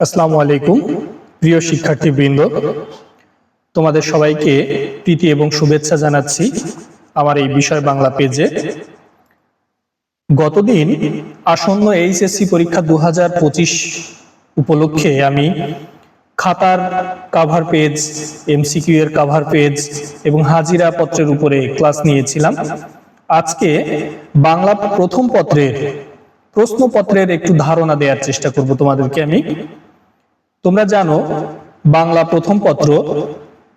আসসালামু আলাইকুম, প্রিয় শিক্ষার্থীবৃন্দ। তোমাদের সবাইকে প্রীতি এবং শুভেচ্ছা জানাচ্ছি আমার এই বিষয় বাংলা পেজে। গতদিন আসন্ন এইচএসসি পরীক্ষা দু হাজার পঁচিশ উপলক্ষে আমি খাতার কাভার পেজ এমসিকিউ এর কাভার পেজ এবং হাজিরা পত্রের উপরে ক্লাস নিয়েছিলাম। আজকে বাংলা প্রথম পত্রের প্রশ্নপত্রের একটু ধারণা দেওয়ার চেষ্টা করব তোমাদেরকে আমি। তোমরা জানো, বাংলা প্রথম পত্র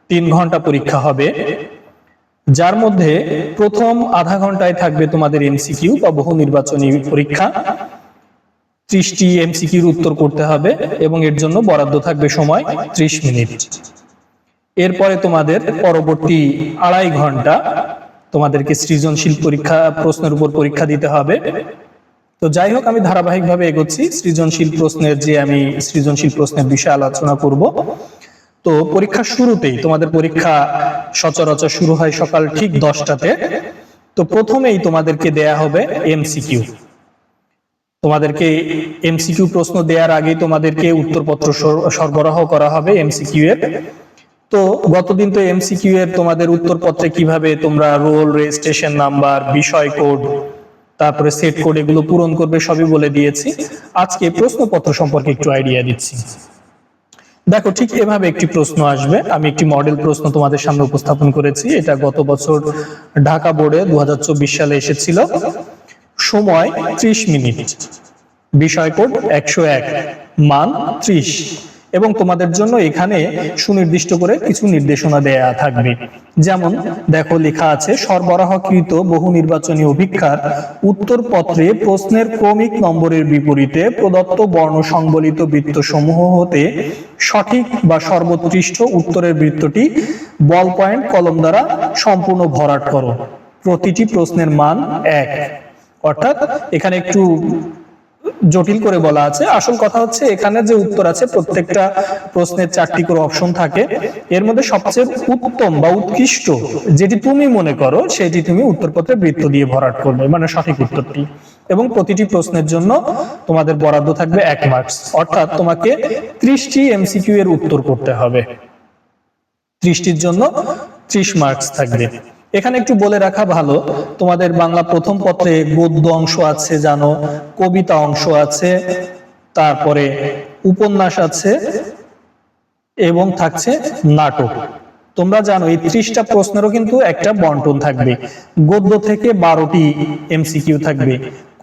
তিন ঘণ্টা পরীক্ষা হবে, যার মধ্যে প্রথম আধা ঘন্টায় থাকবে তোমাদের এমসিকিউ বা বহু নির্বাচনী পরীক্ষা। ত্রিশটি এমসিকিউর উত্তর করতে হবে এবং এর জন্য বরাদ্দ থাকবে সময় ত্রিশ মিনিট। এরপরে তোমাদের পরবর্তী আড়াই ঘণ্টা তোমাদেরকে সৃজনশীল পরীক্ষা, প্রশ্নের উপর পরীক্ষা দিতে হবে। তো যাই হোক, আমি ধারাবাহিকভাবে এগোচ্ছি। সৃজনশীল প্রশ্নের যে আমি সৃজনশীল প্রশ্নের বিষয়ে আলোচনা করব। তো পরীক্ষার শুরুতেই, তোমাদের পরীক্ষা সচরাচর শুরু হয় সকাল ঠিক দশটাতে। তো প্রথমেই তোমাদেরকে দেয়া হবে এমসিকিউ তোমাদেরকে এমসিকিউ প্রশ্ন দেওয়ার আগেই তোমাদেরকে উত্তরপত্র সরবরাহ করা হবে এমসিকিউ এর। তো গতদিন তো এমসিকিউ এর তোমাদের উত্তরপত্রে কীভাবে তোমরা রোল, রেজিস্ট্রেশন নাম্বার, বিষয় কোড তারপরে সেট কোড এগুলো পূরণ করবে, সবই বলে দিয়েছি। আজকে প্রশ্নপত্র সম্পর্কে একটু আইডিয়া দিচ্ছি। দেখো, ঠিক এভাবে একটি প্রশ্ন আসবে। আমি একটি মডেল প্রশ্ন তোমাদের সামনে উপস্থাপন করেছি। এটা গত বছর ঢাকা বোর্ডে দু হাজার চব্বিশ সালে এসেছিল। সময় ত্রিশ মিনিট। বিষয় কোড একশো এক, মান ত্রিশ। এবং তোমাদের জন্য এখানে সুনির্দিষ্ট করে কিছু নির্দেশনা দেয়া থাকবে। যেমন, দেখো, লেখা আছে, সরবরাহকৃত বহু নির্বাচনী অভিক্ষার উত্তরপত্রে প্রশ্নের ক্রমিক নম্বরের বিপরীতে প্রদত্ত বর্ণ সংবলিত বৃত্তসমূহ হতে সঠিক বা সর্বোৎকৃষ্ট উত্তরের বৃত্তটি বল পয়েন্ট কলম দ্বারা সম্পূর্ণ ভরাট করো। প্রতিটি প্রশ্নের মান এক। অর্থাৎ, এখানে একটু জটিল করে বলা আছে। আসল কথা হচ্ছে, এখানে যে উত্তর আছে, প্রত্যেকটা প্রশ্নের চারটি করে অপশন থাকে। এর মধ্যে সবচেয়ে উত্তম বা উৎকৃষ্ট যেটি তুমি মনে করো, সেটি তুমি উত্তরপত্রে বৃত্ত দিয়ে ভরাট করবে মানে সঠিক উত্তরটি। এবং প্রতিটি প্রশ্নের জন্য তোমাদের বরাদ্দ থাকবে এক মার্কস অর্থাৎ তোমাকে ত্রিশটি এমসিকিউ এর উত্তর করতে হবে। ত্রিশটির জন্য ত্রিশ মার্কস থাকবে। এখানে একটু বলে রাখা ভালো, তোমাদের বাংলা প্রথম পত্রে গদ্য অংশ আছে, জানো, কবিতা অংশ আছে, তারপরে উপন্যাস আছে, এবং থাকছে নাটক। তোমরা জানো, এই ত্রিশটা প্রশ্নেরও কিন্তু একটা বন্টন থাকবে। গদ্য থেকে বারোটি এমসিকিউ থাকবে,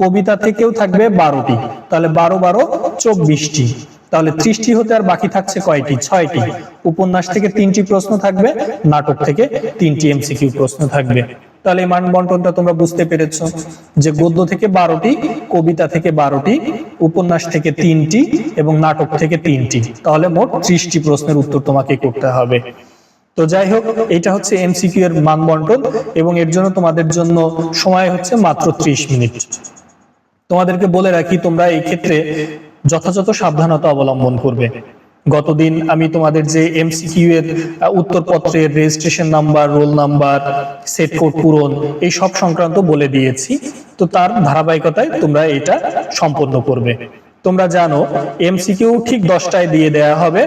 কবিতা থেকেও থাকবে বারোটি, তাহলে বারো বারো চব্বিশটি। তাহলে ত্রিশটি হতে আর বাকি থাকছে কয়টি? ছয়টি। উপন্যাস থেকে তিনটি প্রশ্ন থাকবে, নাটক থেকে তিনটি এমসিকিউ প্রশ্ন থাকবে। তাহলে এই মান বন্টনটা তোমরা বুঝতে পেরেছ যে গদ্য থেকে বারোটি, কবিতা থেকে বারোটি, উপন্যাস থেকে তিনটি এবং নাটক থেকে তিনটি। তাহলে মোট ত্রিশটি প্রশ্নের উত্তর তোমাকে করতে হবে। তো যাই হোক, এটা হচ্ছে এমসিকিউ এর মান বন্টন এবং এর জন্য তোমাদের জন্য সময় হচ্ছে মাত্র ত্রিশ মিনিট। তোমাদেরকে বলে রাখি, তোমরা এই ক্ষেত্রে যথাযথ সাবধানতা অবলম্বন করবে। গতদিন আমি তোমাদের যে এমসিকিউ এর উত্তরপত্রের registration number roll number set code পূরণ, এই সব সংক্রান্ত বলে দিয়েছি। তো তার ধারাবাহিকতায় তোমরা এটা সম্পন্ন করবে। তোমরা জানো এমসিকিউ ঠিক দশটায় দিয়ে দেয়া হবে।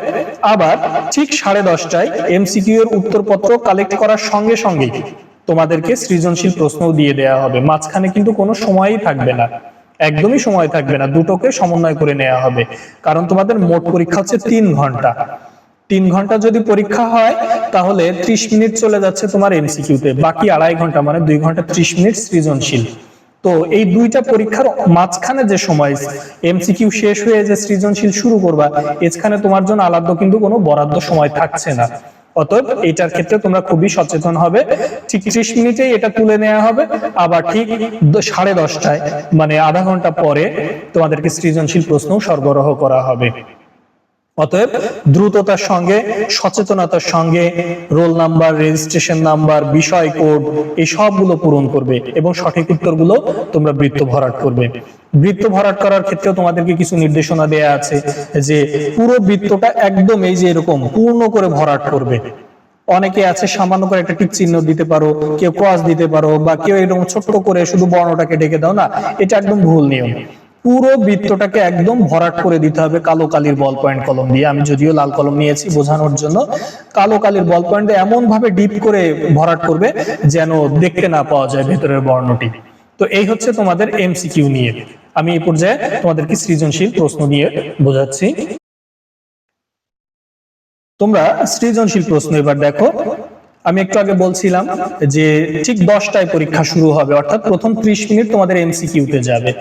আবার ঠিক সাড়ে দশটায় এমসিকিউ এর উত্তরপত্র কালেক্ট করার সঙ্গে সঙ্গেই তোমাদেরকে সৃজনশীল প্রশ্নও দিয়ে দেয়া হবে। মাঝখানে কিন্তু কোনো সময়ই থাকবে না। একদমই সময় থাকবে না। দুটোকে সমন্বয় করে নেওয়া হবে। কারণ তোমাদের মোট পরীক্ষা হচ্ছে তিন ঘণ্টা। তিন ঘণ্টা যদি পরীক্ষা হয় তাহলে ত্রিশ মিনিট চলে যাচ্ছে তোমার এমসিকিউতে। বাকি আড়াই ঘণ্টা মানে দুই ঘণ্টা ত্রিশ মিনিট সৃজনশীল। তো এই দুইটা পরীক্ষার মাঝখানে যে সময় এমসিকিউ শেষ হয়ে যে সৃজনশীল শুরু করবা এখানে তোমার জন্য আলাদা কিন্তু কোনো বরাদ্দ সময় থাকছে না। অতএব এটার ক্ষেত্রে তোমরা খুবই সচেতন হবে। ঠিক ত্রিশ মিনিটেই এটা তুলে নেওয়া হবে। আবার ঠিক সাড়ে দশটায় মানে আধা ঘণ্টা পরে তোমাদেরকে সৃজনশীল প্রশ্ন সরবরাহ করা হবে। অতএব দ্রুততার সঙ্গে, সচেতনতার সঙ্গে রোল নাম্বার, রেজিস্ট্রেশন নাম্বার, বিষয় কোড, এই সবগুলো পূরণ করবে এবং সঠিক উত্তরগুলো তোমরা বৃত্ত ভরাট করবে। বৃত্ত ভরাট করার ক্ষেত্রেও তোমাদেরকে কিছু নির্দেশনা দেয়া আছে যে পুরো বৃত্তটা একদম এই যে এরকম পূর্ণ করে ভরাট করবে। অনেকে আছে, সামান্য করে একটা টিক চিহ্ন দিতে পারো, কেউ ক্রস দিতে পারো বা কেউ এরকম ছোট্ট করে শুধু বর্ণটাকে ঢেকে দাও না, এটা একদম ভুল নিয়ম। পুরো বৃত্তটাকে একদম ভরাট করে দিতে হবে কালো কালির বল পয়েন্ট কলম দিয়ে। আমি যদিও লাল কলম নিয়েছি বোঝানোর জন্য। কালো কালির বল পয়েন্টে এমন ভাবে ডিপ করে ভরাট করবে যেন দেখতে না পাওয়া যায় ভেতরের বর্ণটি। তো এই হচ্ছে তোমাদের এমসিকিউ নিয়ে। আমি এই পর্যায়ে তোমাদেরকে সৃজনশীল প্রশ্ন নিয়ে বোঝাচ্ছি। তোমরা সৃজনশীল প্রশ্ন এবার দেখো। আমি একটু আগে বলছিলাম যে ঠিক দশটায় পরীক্ষা শুরু হবে, অর্থাৎ প্রথম ত্রিশ মিনিট তোমাদের এমসিকিউতে যাবে।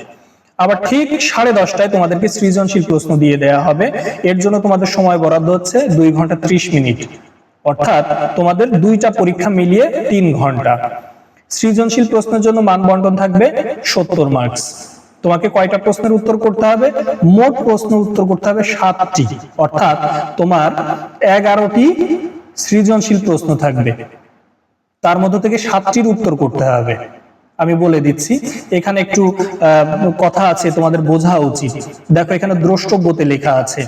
আবার ঠিক সাড়ে দশটায় তোমাদেরকে সৃজনশীল প্রশ্ন দিয়ে দেয়া হবে। এর জন্য তোমাদের সময় বরাদ্দ হচ্ছে দুই ঘণ্টা ত্রিশ মিনিট। অর্থাৎ তোমাদের দুইটা পরীক্ষা মিলিয়ে তিন ঘণ্টা। সৃজনশীল প্রশ্নের জন্য মান বন্টন থাকবে সত্তর মার্কস তোমাকে কয়টা প্রশ্নের উত্তর করতে হবে? মোট প্রশ্ন উত্তর করতে হবে সাতটি। অর্থাৎ তোমার এগারোটি সৃজনশীল প্রশ্ন থাকবে। তার মধ্যে থেকে সাতটির উত্তর করতে হবে। আমি বলে দিচ্ছি, এখানে একটু কথা আছে, তোমাদের বোঝা উচিত। দেখো, এখানে দ্রষ্টব্যতে লেখা আছে,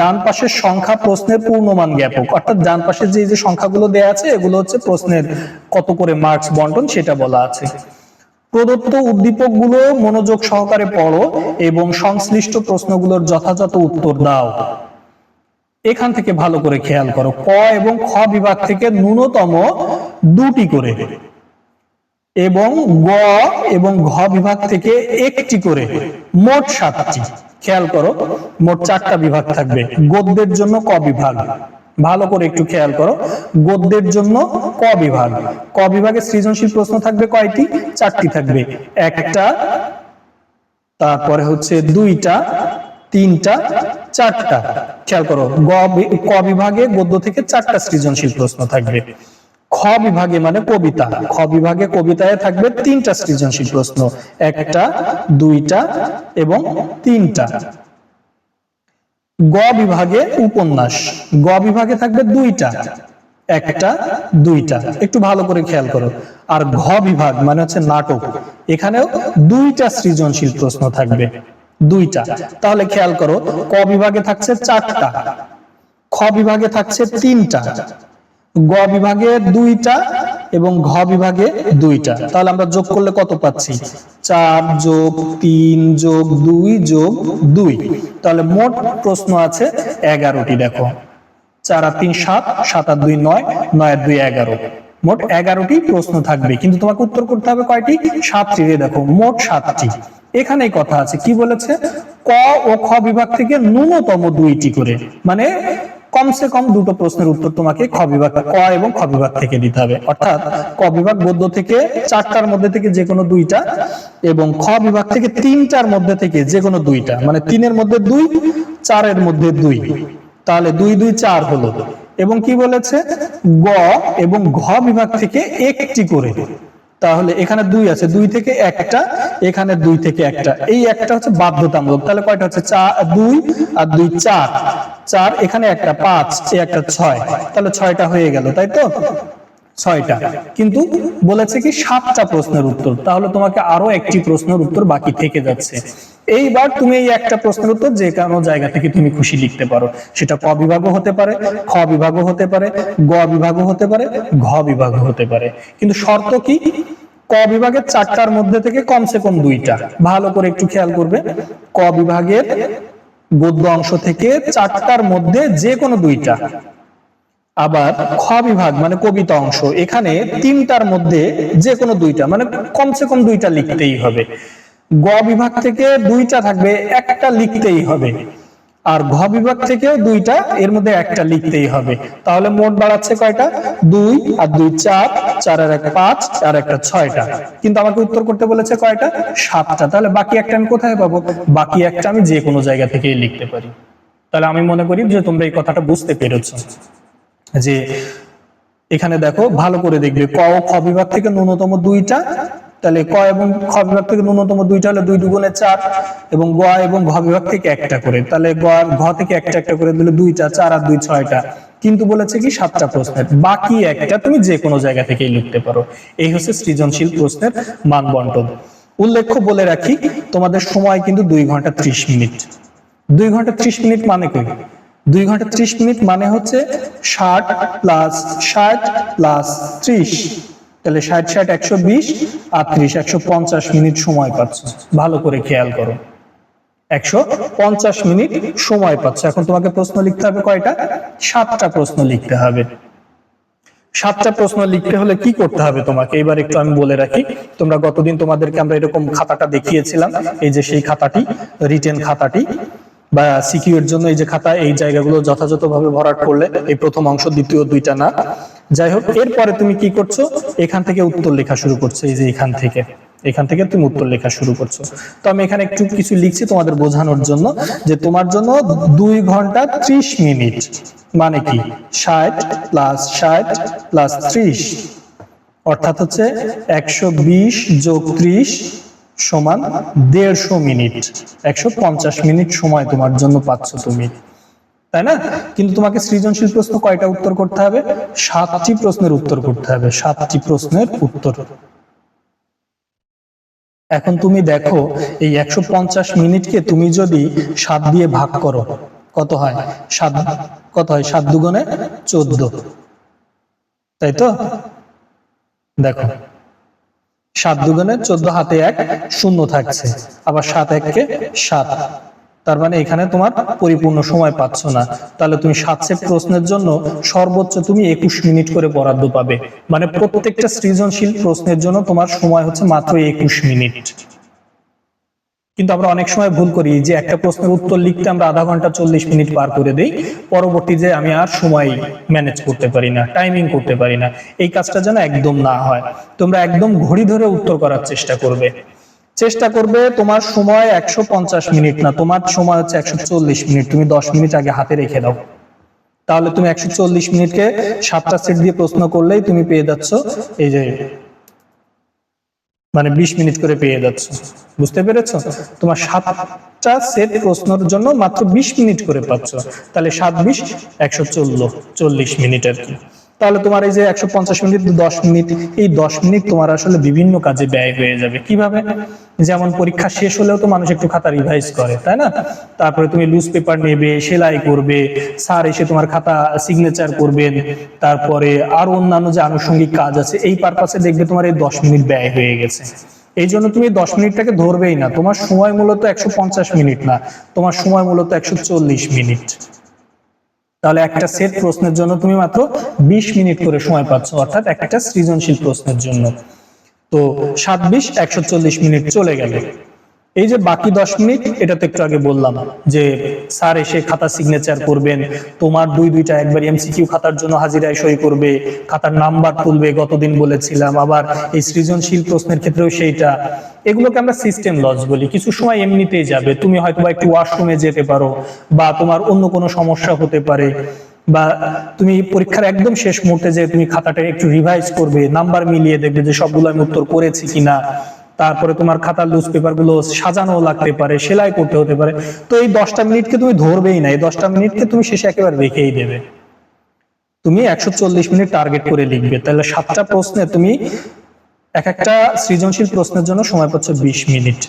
ডান পাশের সংখ্যা প্রশ্নের পূর্ণমান জ্ঞাপক অর্থাৎ ডান পাশে যে যে সংখ্যাগুলো দেয়া আছে, এগুলো হচ্ছে প্রশ্নের কত করে মার্কস বন্টন, সেটা বলা আছে। প্রদত্ত উদ্দীপকগুলো মনোযোগ সহকারে পড়ো এবং সংশ্লিষ্ট প্রশ্নগুলোর যথাযথ উত্তর দাও। এখান থেকে ভালো করে খেয়াল করো, ক এবং খ বিভাগ থেকে ন্যূনতম দুটি করে। এবং গ এবং ঘ বিভাগ থেকে একটি করে মোট সাতটি। খেয়াল করো, মোট চারটা বিভাগ থাকবে। গদ্যের জন্য ক বিভাগ। ভালো করে একটু খেয়াল করো। গদ্যের জন্য ক বিভাগ। ক বিভাগে সৃজনশীল প্রশ্ন থাকবে কয়টি? চারটি থাকবে। একটা, তারপরে হচ্ছে দুইটা, তিনটা, চারটা। খেয়াল করো, গ বিভাগে গদ্য থেকে চারটা সৃজনশীল প্রশ্ন থাকবে। খ বিভাগে মানে কবিতা। খ বিভাগে কবিতায় থাকবে তিনটা সৃজনশীল প্রশ্ন। একটা, দুইটা এবং তিনটা। গ বিভাগে উপন্যাস। গ বিভাগে থাকবে দুইটা। একটা, দুইটা। একটু ভালো করে খেয়াল করো। আর ঘ বিভাগ মানে হচ্ছে নাটক। এখানেও দুইটা সৃজনশীল প্রশ্ন থাকবে। দুইটা। তাহলে খেয়াল করো, ক বিভাগে থাকছে চারটা। খ বিভাগে থাকছে তিনটা। গ বিভাগে দুইটা এবং ঘ বিভাগে দুইটা। তাহলে আমরা যোগ করলে কত পাচ্ছি? চার যোগ তিন যোগ দুই যোগ দুই। তাহলে মোট প্রশ্ন আছে এগারোটি, দেখো। চার আর তিন সাত সাত আর দুই নয় নয় আর দুই এগারো। মোট এগারোটি প্রশ্ন থাকবে, কিন্তু তোমাকে উত্তর করতে হবে কয়টি? সাতটি। দেখো, মোট সাতটি। এখানেই কথা আছে, কি বলেছে? ক ও খ বিভাগ থেকে ন্যূনতম দুইটি করে মানে কমসে কম দুটো প্রশ্নের উত্তর তোমাকে খ বিভাগ, ক এবং খ বিভাগ থেকে দিতে হবে। অর্থাৎ ক বিভাগ গদ্য থেকে চারটার মধ্যে থেকে যে কোনো দুইটা এবং খ বিভাগ থেকে তিনটার মধ্যে থেকে যে কোনো দুইটা। মানে তিনের মধ্যে দুই, চারের মধ্যে দুই। তাহলে দুই দুই, চার হলো। এবং কি বলেছে? গ এবং ঘ বিভাগ থেকে একটি করে। তাহলে এখানে দুই আছে, দুই থেকে একটা, এখানে দুই থেকে একটা। এই একটা হচ্ছে বাধ্যতামূলক। তাহলে কয়টা হচ্ছে? দুই আর দুই চার। চার, এখানে একটা, পাঁচ একটা ছয়। তাহলে ছয়টা হয়ে গেল, তাই তো? ছয়টা। কিন্তু বলেছে কি, সাতটা প্রশ্নের উত্তর। তাহলে তোমাকে আরও একটি প্রশ্নের উত্তর বাকি থেকে যাচ্ছে। এইবার তুমি এই একটা প্রশ্নের উত্তর যে কোনো জায়গা থেকে তুমি খুশি লিখতে পারো। সেটা ক বিভাগও হতে পারে, খ বিভাগও হতে পারে, গ বিভাগও হতে পারে, ঘ বিভাগও হতে পারে। কিন্তু শর্ত কি? ক বিভাগের চারটার মধ্যে থেকে কমসে কম দুইটা। ভালো করে একটু খেয়াল করবে। ক বিভাগের গদ্য অংশ থেকে চারটার মধ্যে যে কোনো দুইটা। আবার খ বিভাগ মানে কবিতা অংশ। এখানে তিনটার মধ্যে যে কোনো দুইটা মানে কমসে কম দুইটা লিখতেই হবে। গ বিভাগ থেকে দুইটা থাকবে, একটা লিখতেই হবে। আর ঘ বিভাগ থেকেও দুইটা, এর মধ্যে একটা লিখতেই হবে। তাহলে মোট বাড়াচ্ছে কয়টা? দুই, আর দুই চার চার আর এক পাঁচ আর একটা ছয়টা। কিন্তু আমাকে উত্তর করতে বলেছে কয়টা? সাতটা। তাহলে বাকি একটা আমি কোথায় পাবো? বাকি একটা আমি যে কোনো জায়গা থেকেই লিখতে পারি। তাহলে আমি মনে করি যে তোমরা এই কথাটা বুঝতে পেরেছ। যে এখানে দেখো ভালো করে দেখবে ক ও খ বিভাগ থেকে ন্যূনতম দুইটা, তাহলে ক এবং খ বিভাগ থেকে ন্যূনতম দুইটা হলে দুই দুগুণে চার এবং গ এবং ঘ বিভাগ থেকে একটা করে, তাহলে গ আর ঘ থেকে একটা একটা করে দিলে দুইটা, চার আর দুই ছয়টা। কিন্তু বলেছে কি সাতটা প্রশ্নের, বাকি একটা তুমি যে কোনো জায়গা থেকেই লিখতে পারো। এই হচ্ছে সৃজনশীল প্রশ্নের মান বন্টন উল্লেখ্য বলে রাখি, তোমাদের সময় কিন্তু দুই ঘণ্টা ত্রিশ মিনিট। দুই ঘণ্টা ত্রিশ মিনিট মানে কই? দুই ঘণ্টা ত্রিশ মিনিট মানে হচ্ছে ষাট প্লাস ষাট প্লাস ত্রিশ। তাহলে ষাট ষাট, একশো বিশ আর ত্রিশ, একশো পঞ্চাশ মিনিট সময় পাচ্ছ। ভালো করে খেয়াল করো। একশো পঞ্চাশ মিনিট সময় পাচ্ছ। এখন তোমাকে প্রশ্ন লিখতে হবে কয়টা? সাতটা প্রশ্ন লিখতে হবে। সাতটা প্রশ্ন লিখতে হলে কি করতে হবে তোমাকে? এবার একটু আমি বলে রাখি, তোমরা গতদিন তোমাদেরকে আমরা এরকম খাতাটা দেখিয়েছিলাম। এই যে সেই খাতাটি রিটেন খাতাটি বা সিকিউ এর জন্য এই যে খাতা, এই জায়গাগুলো যথাযথভাবে ভরাট করলে এই প্রথম অংশ, দ্বিতীয় দুইটা না। যাই হোক, এরপরে তুমি কি করছ? এখান থেকে উত্তর লেখা শুরু করছ, এই যে এখান থেকে। এখান থেকে তুমি উত্তর লেখা শুরু করছ। তো আমি এখানে একটু কিছু লিখছি তোমাদের বোঝানোর জন্য, যে তোমার জন্য দুই ঘণ্টা ত্রিশ মিনিট। মানে কি? ষাট প্লাস ষাট প্লাস ত্রিশ। অর্থাৎ হচ্ছে একশো বিশ যোগ ত্রিশ সমান দেড়শো মিনিট। একশো পঞ্চাশ মিনিট সময় তোমার জন্য পাচ্ছ তুমি। তাই না? কিন্তু তোমাকে সৃজনশীল প্রশ্ন কয়টা উত্তর করতে হবে? সাতটি প্রশ্নের উত্তর করতে হবে। সাতটি প্রশ্নের উত্তর। এখন তুমি দেখো, এই একশো পঞ্চাশ মিনিটকে তুমি যদি সাত দিয়ে ভাগ করো, কত হয়? সাত, কত হয়? সাত দুগুণে চোদ্দ। তাই তো? দেখো। সাত দুগুণে চোদ্দ হাতে এক শূন্য থাকছে, আবার সাত এককে সাত। তার মানে এখানে তোমার পরিপূর্ণ সময় পাচ্ছ না। তাহলে তুমি সাত সেট প্রশ্নের জন্য সর্বোচ্চ তুমি একুশ মিনিট করে বরাদ্দ পাবে। মানে প্রত্যেকটা সৃজনশীল প্রশ্নের জন্য তোমার সময় হচ্ছে মাত্র একুশ মিনিট। কিন্তু আমরা অনেক সময় ভুল করি যে একটা প্রশ্নের উত্তর লিখতে আমরা আধা ঘণ্টা চল্লিশ মিনিট পার করে দিই। পরবর্তী যে আমি আর সময় ম্যানেজ করতে পারি না টাইমিং করতে পারি না। এই কাজটা যেন একদম না হয়। তোমরা একদম ঘড়ি ধরে উত্তর করার চেষ্টা করবে। চেষ্টা করবে তোমার সময় একশো পঞ্চাশ মিনিট না, তোমার সময় হচ্ছে একশো চল্লিশ মিনিট। তুমি দশ মিনিট আগে হাতে রেখে দাও। তাহলে তুমি একশো চল্লিশ মিনিটকে সাতটা সেট দিয়ে প্রশ্ন করলেই তুমি পেয়ে যাচ্ছ। এই যে মানে বিশ মিনিট করে পেয়ে যাচ্ছ। বুঝতে পেরেছ? তোমার সাতটা সেট প্রশ্নের জন্য মাত্র বিশ মিনিট করে পাচ্ছ। তাহলে সাত বিশ, একশো চল্লো চল্লিশ মিনিট আর কি তাহলে তোমার এই যে একশো পঞ্চাশ মিনিট, দশ মিনিট, এই দশ মিনিট তোমার আসলে বিভিন্ন কাজে ব্যয় হয়ে যাবে। কীভাবে? যেমন পরীক্ষা শেষ হলেও তো মানুষ একটু খাতা রিভাইজ করে, তাই না? তারপরে তুমি লুজ পেপার নেবে, সেলাই করবে স্যার এসে তোমার খাতা সিগনেচার করবেন, তারপরে আর অন্যান্য যে আনুষঙ্গিক কাজ আছে, এই পারপাসে দেখবে তোমার এই দশ মিনিট ব্যয় হয়ে গেছে। এই জন্য তুমি দশ মিনিটটাকে ধরবেই না, তোমার সময় মূলত একশো পঞ্চাশ মিনিট না, তোমার সময় মূলত একশো চল্লিশ মিনিট। তাহলে একটা সেট প্রশ্নের জন্য তুমি মাত্র বিশ মিনিট করে সময় পাচ্ছ, অর্থাৎ একটা সৃজনশীল প্রশ্নের জন্য। তো সাত বিশ, একশো মিনিট চলে গেল। এই যে বাকি দশ মিনিট এটা তো একটু আগে বললাম যে স্যার এসে খাতা সিগনেচার করবেন, তোমার দুই দুইটা একবার এমসিকিউ খাতার জন্য হাজিরায় সই করবে, খাতার নাম্বার তুলবে, গতদিন বলেছিলাম, আবার এই সৃজনশীল প্রশ্নের ক্ষেত্রেও সেইটা। এগুলোকে আমরা সিস্টেম লস বলি। কিছু সময় এমনিতেই যাবে, তুমি হয়তো বা একটু ওয়াশরুমে যেতে পারো, বা তোমার অন্য কোনো সমস্যা হতে পারে, বা তুমি পরীক্ষার একদম শেষ মুহূর্তে যে তুমি খাতাটা একটু রিভাইজ করবে, নাম্বার মিলিয়ে দেখবে যে সবগুলো আমি উত্তর করেছি কিনা। তারপরে তোমার খাতার লুজ পেপারগুলো সাজানো লাগতে পারে, সেলাই করতে হতে পারে। তো এই দশটা মিনিটকে তুমি ধরবেই না, এই দশটা মিনিটকে তুমি শেষে একেবারে রেখেই দেবে। তুমি একশো চল্লিশ মিনিট টার্গেট করে লিখবে। তাহলে সাতটা প্রশ্নে তুমি এক একটা সৃজনশীল প্রশ্নের জন্য সময় পাচ্ছ বিশ মিনিট।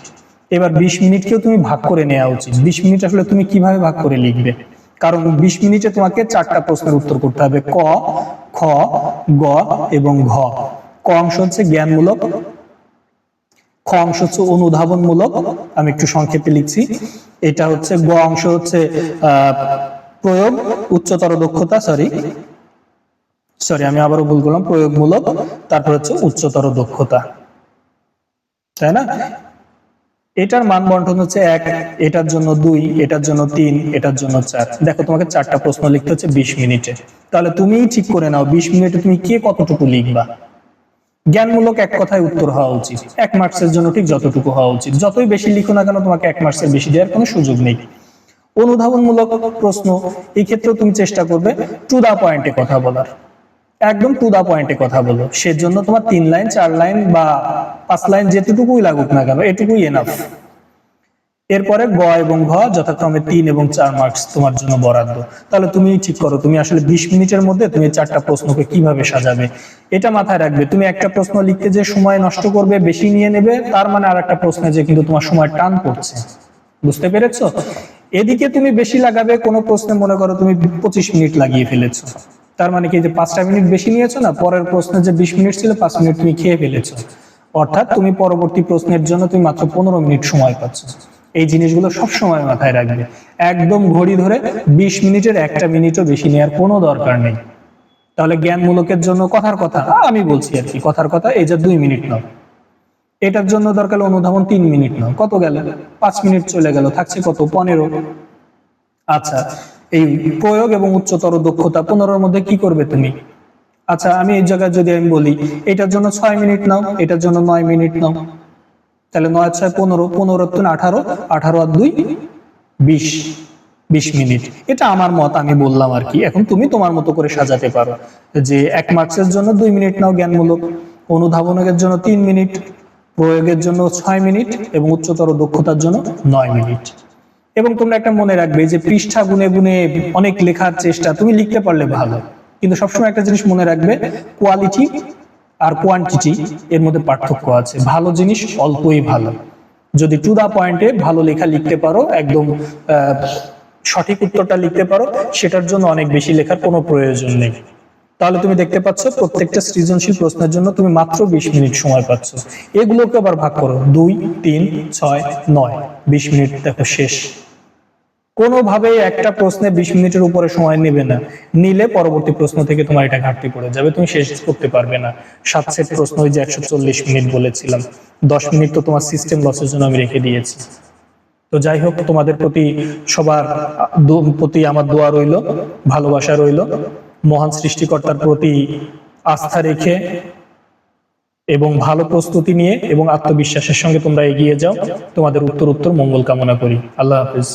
এবার বিশ মিনিটকেও তুমি ভাগ করে নেওয়া উচিত। বিশ মিনিট আসলে তুমি কীভাবে ভাগ করে লিখবে? কারণ বিশ মিনিটে তোমাকে চারটা প্রশ্নের উত্তর করতে হবে। ক, খ, গ এবং ঘ। ক অংশ হচ্ছে জ্ঞানমূলক খ অংশ হচ্ছে অনুধাবনমূলক। আমি একটু সংক্ষেপে লিখছি। এটা হচ্ছে গ অংশ হচ্ছে প্রয়োগ, উচ্চতর দক্ষতা সরি সরি আমি আবারও ভুল করলাম, প্রয়োগমূলক। তারপর হচ্ছে উচ্চতর দক্ষতা। তাই না? এটার মান বন্টন হচ্ছে এক, এটার জন্য দুই, এটার জন্য তিন, এটার জন্য চার। দেখো, তোমাকে চারটা প্রশ্ন লিখতে হচ্ছে বিশ মিনিটে। তাহলে তুমিই ঠিক করে নাও, বিশ মিনিটে তুমি কে কতটুকু লিখবা? জ্ঞানমূলক এক কথায় উত্তর হওয়া উচিত। এক মার্কসের জন্য ঠিক যতটুকু হওয়া উচিত। যতই বেশি লিখো না কেন, তোমাকে এক মার্কসের বেশি দেওয়ার কোনো সুযোগ নেই। অনুধাবনমূলক প্রশ্ন, এই ক্ষেত্রেও তুমি চেষ্টা করবে টু দা পয়েন্টে কথা বলার। একদম টু দা পয়েন্টে কথা বলো। সেজন্য তোমার তিন লাইন, চার লাইন বা পাঁচ লাইন যেটুকুই লাগুক না কেন, এটুকুই এনাফ এরপরে গ এবং ঘ যথাক্রমে তিন এবং চার মার্কস তোমার জন্য বরাদ্দ। তাহলে তুমি ঠিক করো, তুমি আসলে বিশ মিনিটের মধ্যে তুমি চারটা প্রশ্নকে কীভাবে সাজাবে? এটা মাথায় রাখবে, তুমি একটা প্রশ্ন লিখতে যে সময় নষ্ট করবে, বেশি নিয়ে নেবে, তার মানে আর একটা প্রশ্নে যে কিন্তু তোমার সময় টান পড়ছে। বুঝতে পেরেছ? এদিকে তুমি বেশি লাগাবে, কোনো প্রশ্নে মনে করো তুমি পঁচিশ মিনিট লাগিয়ে ফেলেছো। তার মানে কি যে পাঁচটা মিনিট বেশি নিয়েছো না, পরের প্রশ্নে যে বিশ মিনিট ছিল, পাঁচ মিনিট তুমি খেয়ে ফেলেছো। অর্থাৎ তুমি পরবর্তী প্রশ্নের জন্য তুমি মাত্র পনেরো মিনিট সময় পাচ্ছ। এই জিনিসগুলো সবসময় মাথায় রাখবে। একদম ঘড়ি ধরে বিশ মিনিটের একটা মিনিটও বেশি নেওয়ার কোনো দরকার নেই। তাহলে জ্ঞানমূলকের জন্য কথার কথা, আমি বলছি আর কি, কথার কথা এই যে দুই মিনিট নাও। এটার জন্য দরকার অনুধাবন তিন মিনিট নাও। কত গেল? পাঁচ মিনিট চলে গেল, থাকছে কত? পনেরো। আচ্ছা এই প্রয়োগ এবং উচ্চতর দক্ষতা পনেরোর মধ্যে কি করবে তুমি? আচ্ছা আমি এই জায়গায় যদি আমি বলি, এটার জন্য ছয় মিনিট নাও, এটার জন্য নয় মিনিট নাও। তাহলে নয় ছয় পনেরো পনেরো তিন আঠারো আঠারো আর দুই, বিশ বিশ মিনিট। এটা আমার মত, আমি বললাম আর কি। এখন তুমি তোমার মতো করে সাজাতে পারো। যে এক মার্কসের জন্য দুই মিনিট নাও জ্ঞানমূলক, অনুধাবনের জন্য তিন মিনিট, প্রয়োগের জন্য ছয় মিনিট এবং উচ্চতর দক্ষতার জন্য নয় মিনিট। এবং তোমরা একটা মনে রাখবে যে পৃষ্ঠা গুনে গুনে অনেক লেখার চেষ্টা, তুমি লিখতে পারলে ভালো। কিন্তু সবসময় একটা জিনিস মনে রাখবে কোয়ালিটি আর কোয়ান্টিটি এর মধ্যে পার্থক্য আছে। ভালো জিনিস অল্পই ভালো। যদি টু দা পয়েন্টে ভালো লেখা লিখতে পারো, একদম সঠিক উত্তরটা লিখতে পারো, সেটার জন্য অনেক বেশি লেখার কোনো প্রয়োজন নেই। তাহলে তুমি দেখতে পাচ্ছ, প্রত্যেকটা সৃজনশীল প্রশ্নের জন্য তুমি মাত্র বিশ মিনিট সময় পাচ্ছ। এগুলোকে আবার ভাগ করো। দুই, তিন, ছয়, নয়। বিশ মিনিট দেখো শেষ। কোনোভাবেই একটা প্রশ্নে বিশ মিনিটের উপরে সময় নেবে না। নিলে পরবর্তী প্রশ্ন থেকে তোমার এটা ঘাটতি পড়ে যাবে, তুমি শেষ করতে পারবে না। সাত সেট প্রশ্ন ওই যে একশো চল্লিশ মিনিট বলেছিলাম, দশ মিনিট তো তোমার সিস্টেম লসের জন্য আমি রেখে দিয়েছি। তো যাই হোক, তোমাদের প্রতি সবার প্রতি আমার দোয়া রইল, ভালোবাসা রইল, মহান সৃষ্টিকর্তার প্রতি আস্থা রেখে এবং ভালো প্রস্তুতি নিয়ে এবং আত্মবিশ্বাসের সঙ্গে তোমরা এগিয়ে যাও। তোমাদের উত্তর উত্তর মঙ্গল কামনা করি। আল্লাহ হাফিজ।